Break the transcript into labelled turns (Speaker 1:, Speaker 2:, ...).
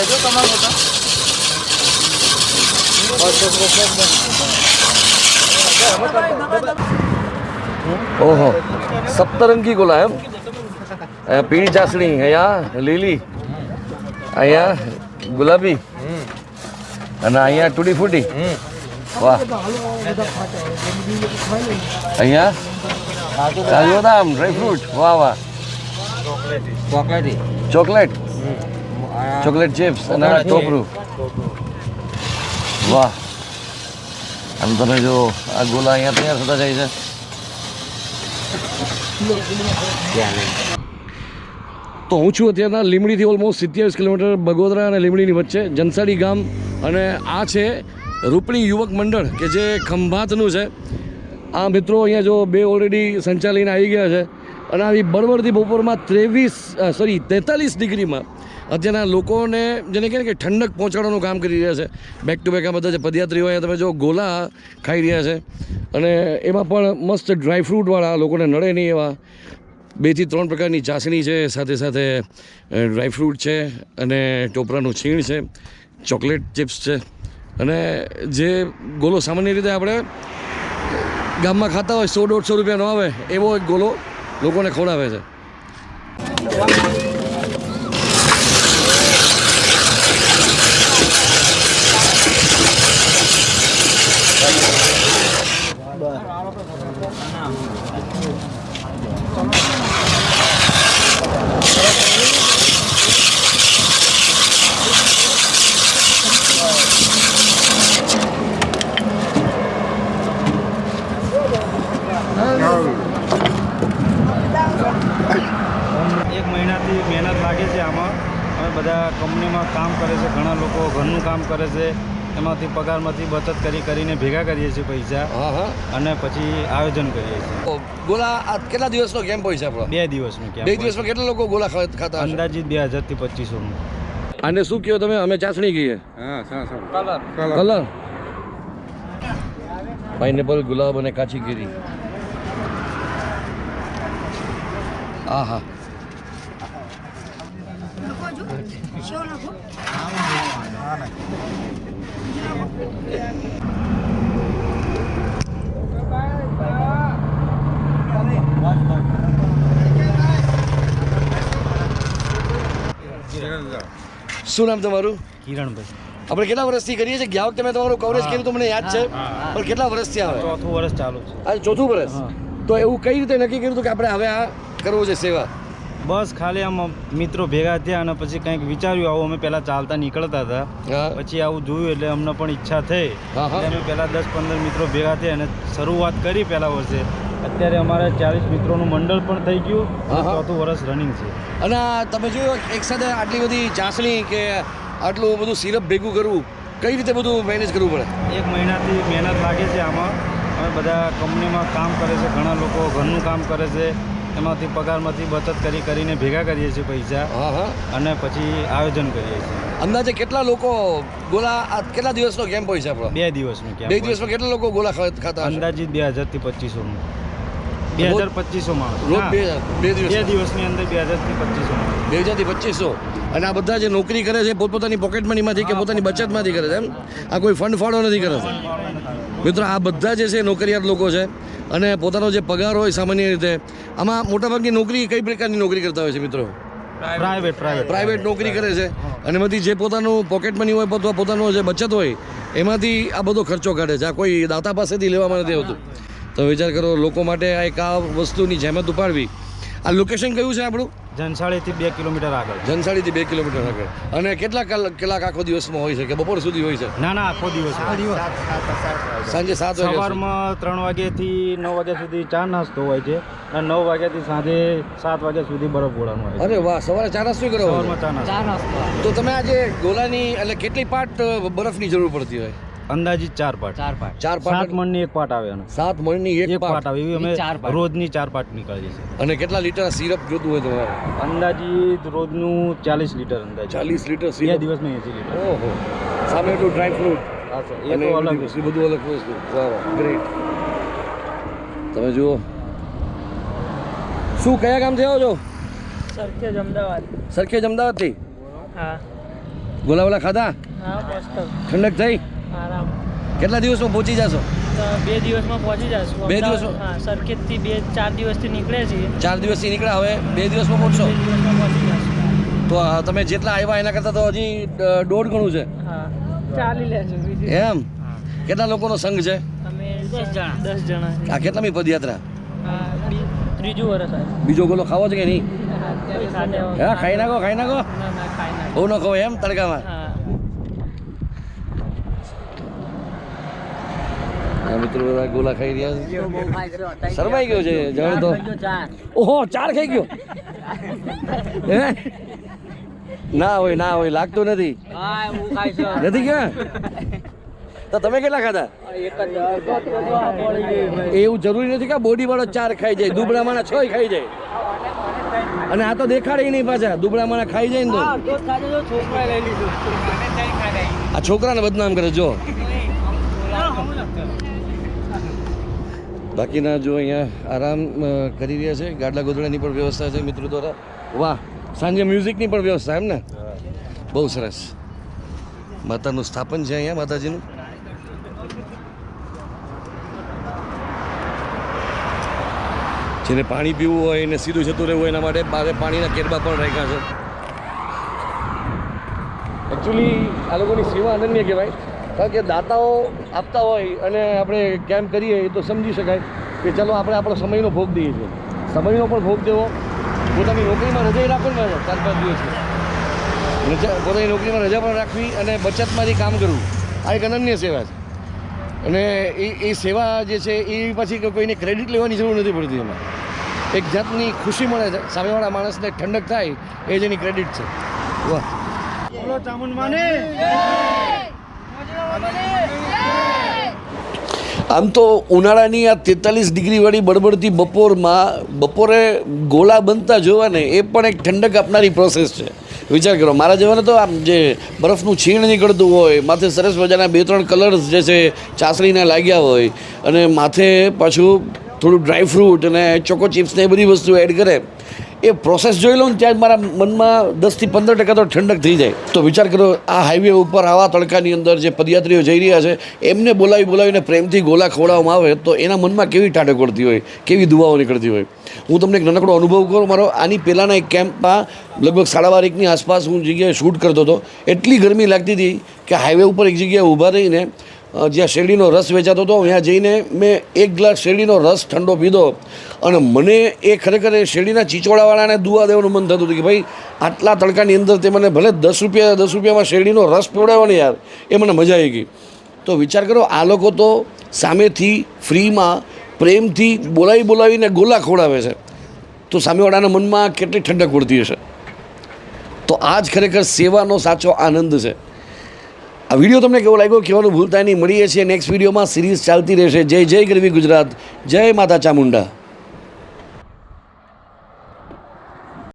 Speaker 1: લેજો તમારા મોટા ઓહો સપ્તરંગી ગોલા એમ અહીંયા પીળી ચાસણી અહીંયા લીલી અહીંયા ગુલાબી અને અહીંયા તૂટી ફૂટી વાહ અહીંયા કાજુ બદામ ડ્રાયફ્રૂટ વાહ વાહ
Speaker 2: ચોકલેટી
Speaker 1: ચોકલેટ ચોકલેટ ચિપ્સ અને ટોપરું વાહ. આમ તમે જો આ ગોલા અહીંયા તૈયાર થતા જાય છે. તો હું છું અત્યારના લીમડીથી ઓલમોસ્ટ સિત્યાવીસ કિલોમીટર બગોદરા અને લીમડીની વચ્ચે જનસાડી ગામ. અને આ છે રૂપણી યુવક મંડળ કે જે ખંભાતનું છે. આ મિત્રો અહીંયા જો બે ઓલરેડી સંચાલીને આવી ગયા છે. અને આવી બરબરથી બપોરમાં ત્રેવીસ સોરી તેતાલીસ ડિગ્રીમાં અત્યારના લોકોને જેને કહે કે ઠંડક પહોંચાડવાનું કામ કરી રહ્યા છે. બેક ટુ બેક આ બધા જે પદયાત્રીઓ અહીંયા તમે જો ગોલા ખાઈ રહ્યા છે. અને એમાં પણ મસ્ત ડ્રાયફ્રૂટવાળા લોકોને નડે નહીં એવા. બેથી ત્રણ પ્રકારની ચાસણી છે, સાથે સાથે ડ્રાયફ્રૂટ છે અને ટોપરાનું છીણ છે ચોકલેટ ચિપ્સ છે. અને જે ગોલો સામાન્ય રીતે આપણે ગામમાં ખાતા હોય, સો દોઢસો રૂપિયાનો આવે એવો એક ગોલો લોકોને ખવડાવે છે.
Speaker 2: એક મહિનાથી મહેનત લાગે છે આમાં. અમે બધા કંપનીમાં કામ કરે છે, ઘણા લોકો ઘરનું કામ કરે છે. એમાંથી પગારમાંથી બચત કરી કરીને ભેગા કરીએ છીએ પૈસા
Speaker 1: હા હા.
Speaker 2: અને પછી આયોજન કરીએ છીએ.
Speaker 1: ગોલા આ કેટલા દિવસનો કેમ્પ હોય છે આપણો?
Speaker 2: બે દિવસનું
Speaker 1: બે દિવસમાં કેટલા લોકો ગોલા ખાતા
Speaker 2: અંદાજિત બે હજારથી પચીસો
Speaker 1: આને શું કહો તમે? અમે ચાસણી કહીએ. કલર. પાઇનેપલ ગુલાબ અને કાચી કેરી. હા હા શું નામ તમારું?
Speaker 2: કિરણભાઈ.
Speaker 1: આપણે કેટલા વર્ષથી કરીએ છીએ? ગયા વખતે મેં તમારું કવરેજ કર્યું તો મને યાદ છે. પણ કેટલા વર્ષથી આવે?
Speaker 2: ચોથું વર્ષ ચાલુ છે.
Speaker 1: આજે ચોથું વર્ષ? તો એવું કઈ રીતે નક્કી કર્યું હતું કે આપણે હવે આ કરવું છે સેવા?
Speaker 2: બસ ખાલી આમ મિત્રો ભેગા થયા અને પછી કંઈક વિચાર્યું આવું અમે પહેલાં ચાલતા નીકળતા હતા. પછી આવું જોયું એટલે અમને પણ ઈચ્છા થઈ. અમે પહેલાં દસ પંદર મિત્રો ભેગા થયા અને શરૂઆત કરી પહેલા વર્ષે. અત્યારે અમારે ચાલીસ મિત્રોનું મંડળ પણ થઈ ગયું. ચોથું વર્ષ રનિંગ છે.
Speaker 1: અને તમે જોયું એક સાથે આટલી બધી ચાસણી કે આટલું બધું સિરપ ભેગું કરવું કઈ રીતે બધું મેનેજ કરવું પડે?
Speaker 2: એક મહિનાથી મહેનત લાગે છે આમાં. અમે બધા કંપનીમાં કામ કરે છે ઘણા લોકો ઘરનું કામ કરે છે. એમાંથી પગારમાંથી બચત કરી કરીને ભેગા કરીએ છીએ પૈસા
Speaker 1: હા હા.
Speaker 2: અને પછી આયોજન કરીએ છીએ.
Speaker 1: અંદાજે કેટલા લોકો ગોલા આ કેટલા દિવસનો કેમ્પ હોય છે આપણો?
Speaker 2: બે કેમ્પ
Speaker 1: બે દિવસમાં કેટલા લોકો ગોલા ખાતા
Speaker 2: અંદાજિત બે હજારથી પચીસોનું. બે હજાર પચીસો માણસ
Speaker 1: રોજ બે દિવસ
Speaker 2: બે દિવસની. અંદર બે હજારથી પચીસો માણસ
Speaker 1: બે હજારથી પચીસો. અને આ બધા જે નોકરી કરે છે પોતપોતાની પોકેટ મનીમાંથી કે પોતાની બચતમાંથી કરે છે એમ? આ કોઈ ફંડ ફાળો નથી કરે છે? મિત્રો આ બધા જે છે નોકરિયાત લોકો છે અને પોતાનો જે પગાર હોય સામાન્ય રીતે આમાં મોટાભાગની નોકરી કઈ પ્રકારની નોકરી કરતા હોય છે મિત્રો?
Speaker 2: Private private.
Speaker 1: પ્રાઇવેટ નોકરી કરે છે. અને એમાંથી જે પોતાનું પોકેટ મની હોય અથવા પોતાનો જે બચત હોય એમાંથી આ બધો ખર્ચો કાઢે છે. આ કોઈ દાતા પાસેથી લેવામાં નથી આવતું. તો વિચાર કરો લોકો માટે આ એક આ વસ્તુની જહેમત ઉપાડવી. આ લોકેશન કયું છે આપણું?
Speaker 2: જનસાળીથી બે કિલોમીટર આગળ.
Speaker 1: જનસાળીથી બે કિલોમીટર આગળ. અને કેટલા કલાક કલાક આખો દિવસમાં હોય છે કે બપોર સુધી હોય છે?
Speaker 2: ના ના આખો દિવસ
Speaker 1: સાંજે સાત
Speaker 2: સવારમાં ત્રણ વાગ્યાથી નવ વાગ્યા સુધી ચા નાસ્તો હોય છે અને નવ વાગ્યાથી સાંજે સાત વાગ્યા સુધી બરફ ગોળાનું હોય
Speaker 1: અરે વાહ સવારે ચા નાસ્તો કરો?
Speaker 2: સવારમાં ચા નાસ્તો.
Speaker 1: તો તમે આજે ગોલાની એટલે કેટલી પાટ બરફની જરૂર પડતી હોય?
Speaker 2: અંદાજિત ચાર પાટ ચાર પાટ
Speaker 1: ચાર
Speaker 2: સાત
Speaker 1: પાટ
Speaker 2: મણની એક પાટ આવે
Speaker 1: સાત મણની
Speaker 2: એક
Speaker 1: એક
Speaker 2: પાટ આવે એવી અમે રોજની ચાર પાટ નીકળીએ છીએ
Speaker 1: અને કેટલા લીટર સિરપ જોતું હોય તમારે?
Speaker 2: અંદાજિત રોજનું ચાલીસ લીટર અંદાજ.
Speaker 1: ચાલીસ લીટર
Speaker 2: બે દિવસમાં એસી લીટર.
Speaker 1: ઓહો. સામે એટલું ડ્રાય ફ્રૂટ
Speaker 2: હા સર એ તો અલગ
Speaker 1: બધું બધું અલગ વસ્તુ. ગ્રેટ તમે જુઓ. શું કયા કામ થયા છો?
Speaker 3: સરખેજ અમદાવાદ.
Speaker 1: સરખેજ અમદાવાદથી?
Speaker 3: હા.
Speaker 1: ગોલાવલા ખાધા?
Speaker 3: હા મસ્ત.
Speaker 1: ઠંડક થઈ?
Speaker 3: આરામ.
Speaker 1: કેટલા દિવસમાં પહોંચી જશો?
Speaker 3: તો બે દિવસમાં પહોંચી જશું.
Speaker 1: બે દિવસ?
Speaker 3: હા સરખેજથી બે ચાર દિવસથી નીકળે છે
Speaker 1: ચાર દિવસથી નીકળ્યા હવે બે દિવસમાં પહોંચશો? તો તમે જેટલા આવ્યા એના કરતાં તો હજી દોઢ ગણું છે.
Speaker 3: ચાલી લેજો
Speaker 1: એમ? કેટલા લોકોનો સંઘ છે?
Speaker 3: અમે દસ જણા. દસ જણા
Speaker 1: આ કેટલામી પદયાત્રા?
Speaker 3: બી- ત્રીજું વર્ષ
Speaker 1: બીજો ગોલો ખાવો છે કે નહીં? હા ખાઈ નાખો. ખાઈ નાખો
Speaker 3: ના ના ખાઈ ના
Speaker 1: બહુ ન કહો એમ તડકામાં
Speaker 3: હા
Speaker 1: આ મિત્રો બધા ગોલા ખાઈ રહ્યા છે. શરમાઈ ગયો છે જાણે તો. ઓહો ચાર ખાઈ ગયો? હે? ના હોય ના હોય લાગતું નથી. નથી ક્યાં તો તમે કેટલા ખાધા? એવું જરૂરી નથી કે બોડી વાળો ચાર ખાઈ જાય દુબળા માણા છ ખાઈ જાય. અને આ તો દેખાડે નહીં પાછા દુબળા માણા ખાઈ જાય ને તો. આ છોકરાને બદનામ કરે જો. બાકીના જો અહીંયા આરામ કરી રહ્યા છે, ગાડલા ગોદડાની પણ વ્યવસ્થા છે મિત્રો દ્વારા. વાહ, સાંજે મ્યુઝિકની પણ વ્યવસ્થા એમ ને? બહુ સરસ. માતાનું સ્થાપન છે અહીંયા માતાજીનું. જેને પાણી પીવું હોય, એને સીધું જતું રહેવું એના માટે બારે પાણીના કેરબા પણ રાખ્યા છે. એકચ્યુઅલી આ લોકોની સેવા અનન્ય કહેવાય. કારણ કે દાતાઓ આપતા હોય અને આપણે કેમ કરીએ એ તો સમજી શકાય કે ચાલો આપણે આપણો સમયનો ભોગ દઈએ છીએ. સમયનો પણ ભોગ દેવો. પોતાની નોકરીમાં રજા રાખો ને ચાર પાંચ દિવસની રજા પોતાની નોકરીમાં રજા પણ રાખવી અને બચતમાંથી કામ કરવું. આ એક અનન્ય સેવા છે. અને એ એ સેવા જે છે એ પછી કોઈ- કોઈને ક્રેડિટ લેવાની જરૂર નથી પડતી એમાં. એક જાતની ખુશી મળે છે. સામેવાળા માણસને ઠંડક થાય એ જેની ક્રેડિટ છે. વાહ.
Speaker 2: બોલો ચામુંડમાને.
Speaker 1: આમ તો ઉનાળાની આ તેતાલીસ ડિગ્રીવાળી બળબડતી બપોરમાં બપોરે ગોળા બનતા જોવાને એ પણ એક ઠંડક આપનારી પ્રોસેસ છે. વિચાર કરો, મારા જેવાને તો આમ જે બરફનું છીણ નીકળતું હોય, માથે સરસ મજાના બે ત્રણ કલર્સ જે છે, ચાસણીના લાગ્યા હોય, અને માથે પાછું થોડું ડ્રાય ફ્રૂટ અને ચોકો ચિપ્સ ને એ બધી વસ્તુ એડ કરે એ પ્રોસેસ જોઈ લઉં ત્યાં જ મારા મનમાં દસથી પંદર ટકા તો ઠંડક થઈ જાય. તો વિચાર કરો આ હાઈવે ઉપર આવા તડકાની અંદર જે પદયાત્રીઓ જઈ રહ્યા છે, એમને બોલાવી બોલાવીને પ્રેમથી ગોલા ખવડાવવામાં આવે તો એના મનમાં કેવી ટાટક કરતી હોય, કેવી દુવાઓ નીકળતી હોય. હું તમને એક નાનકડો અનુભવ કરું, મારો આની પહેલાંના એક કેમ્પમાં લગભગ સાડા બાર આસપાસ હું જગ્યાએ શૂટ કરતો હતો. એટલી ગરમી લાગતી હતી કે હાઈવે ઉપર એક જગ્યાએ ઊભા રહીને જ્યાં શેરડીનો રસ વેચાતો હતો, ત્યાં જઈને મેં એક ગ્લાસ શેરડીનો રસ ઠંડો પીધો અને મને એ ખરેખર એ શેરડીના ચીચોડાવાળાને દુઆ દેવાનું મન થતું હતું કે ભાઈ, આટલા તડકાની અંદર તે મને ભલે દસ રૂપિયા, દસ રૂપિયામાં શેરડીનો રસ પીવડાવ્યો ને યાર, એ મને મજા આવી ગઈ. તો વિચાર કરો, આ લોકો તો સામેથી ફ્રીમાં પ્રેમથી બોલાવી બોલાવીને ગોલા ખવડાવે છે. તો સામેવાળાના મનમાં કેટલી ઠંડક ઉડતી હશે? તો આ જ ખરેખર સેવાનો સાચો આનંદ છે. આ વીડિયો તમને કેવો લાગ્યો કહેવાનું ભૂલતા નહીં. મળીએ છીએ નેક્સ્ટ વિડીયોમાં. સિરીઝ ચાલતી રહેશે. જય જય ગરવી ગુજરાત. જય માતા ચામુંડા.